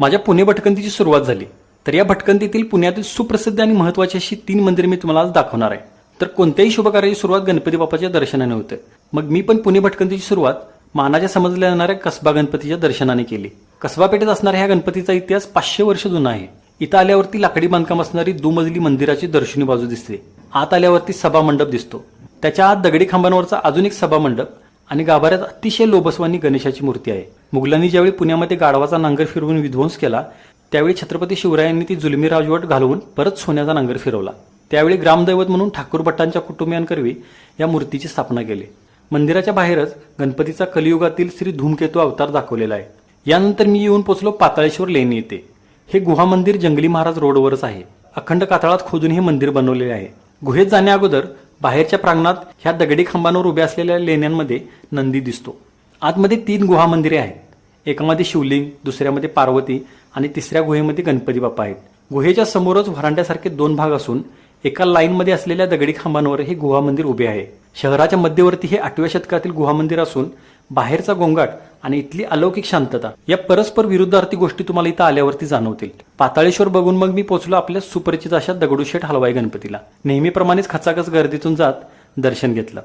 माझ्या पुणे भटकंतीची सुरुवात झाली. तर या भटकंतीतील पुण्यातील सुप्रसिद्ध आणि महत्वाची अशी तीन मंदिरे मी तुम्हाला आज दाखवणार आहे. तर कोणत्याही शुभकार्याची सुरुवात गणपती बाप्पाच्या दर्शनाने होते. मग मी पण पुणे भटकंतीची सुरुवात मानाच्या समजल्या जाणाऱ्या कसबा गणपतीच्या दर्शनाने केली. कसबा पेठेत असणाऱ्या ह्या गणपतीचा इतिहास पाचशे वर्ष जुना आहे. इथं आल्यावरती लाकडी बांधकाम असणारी दुमजली मंदिराची दर्शनी बाजू दिसते. आत आल्यावरती सभा मंडप दिसतो. त्याच्या आत दगडी खांबांवरचा अजून एक सभा मंडप आणि गाभाऱ्यात अतिशय लोबसवानी गणेशाची मूर्ती आहे. मुघलांनी ज्यावेळी पुण्यामध्ये गाढवाचा नांगर फिरवून विध्वंस केला त्यावेळी छत्रपती शिवरायांनी ती जुलमी राजवट घालवून परत सोन्याचा नांगर फिरवला. त्यावेळी ग्रामदैवत म्हणून ठाकूर भट्टांच्या कुटुंबियांकरवी या मूर्तीची स्थापना केली. मंदिराच्या बाहेरच गणपतीचा कलियुगातील श्री धूमकेतू अवतार दाखवलेला आहे. यानंतर मी येऊन पोचलो पाताळेश्वर लेणी येथे. हे गुहा मंदिर जंगली महाराज रोडवरच आहे. अखंड कातळात खोदून हे मंदिर बनवलेले आहे. गुहेत जाण्या अगोदर बाहेरच्या प्रांगणात ह्या दगडी खांबांवर उभ्या असलेल्या लेण्यांमध्ये नंदी दिसतो. आतमध्ये तीन गुहा मंदिरे आहेत. एकामध्ये शिवलिंग दुसऱ्यामध्ये पार्वती आणि तिसऱ्या गुहेमध्ये गणपती बाप्पा आहेत. गुहेच्या समोरच व्हरांड्यासारखे दोन भाग असून एका लाईनमध्ये असलेल्या दगडी खांबांवर हे गुहा मंदिर उभे आहे. शहराच्या मध्यवर्ती हे आठव्या शतकातील गुहा मंदिर असून बाहेरचा गोंगाट आणि इथली अलौकिक शांतता या परस्पर विरुद्धार्थी गोष्टी तुम्हाला इथं आल्यावरती जाणवतील. पाताळेश्वर बघून मग मी पोचलो आपल्या सुपरिचित अशा दगडूशेठ हलवाई गणपतीला. नेहमीप्रमाणेच खचाखच गर्दीतून जात दर्शन घेतलं.